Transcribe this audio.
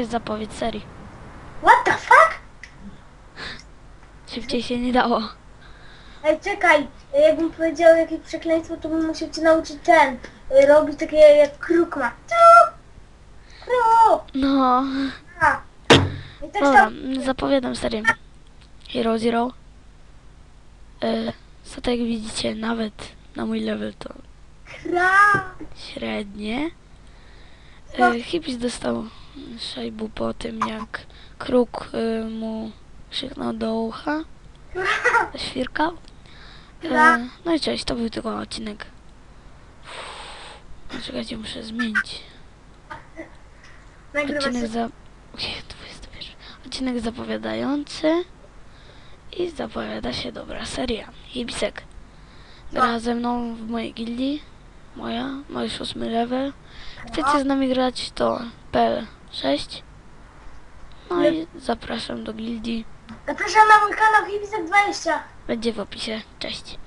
jest zapowiedź serii. What the fuck? Szybciej się nie dało. Ej, czekaj, jakbym powiedział jakieś przekleństwo, to bym musiał cię nauczyć ten, y, robić takie jak kruk ma. Tu! Kruk! No, A. I tak dobra, zapowiadam serię. Hero Zero. E, co tak jak widzicie, nawet na mój level to Kra! średnie. No. E, Hipis dostał szajbu po tym, jak kruk e, mu krzyknął do ucha. Świrkał. E, no i cześć, to był tylko odcinek. Czekajcie, muszę zmienić. Odcinek za... Ojej, 21. Odcinek zapowiadający i zapowiada się dobra seria. Hibisek gra ze mną w mojej gildii. Moja, mój szósmy level. Chcecie z nami grać to PL6. No i zapraszam do gildii. Zapraszam na mój kanał Hibisek20. Będzie w opisie. Cześć.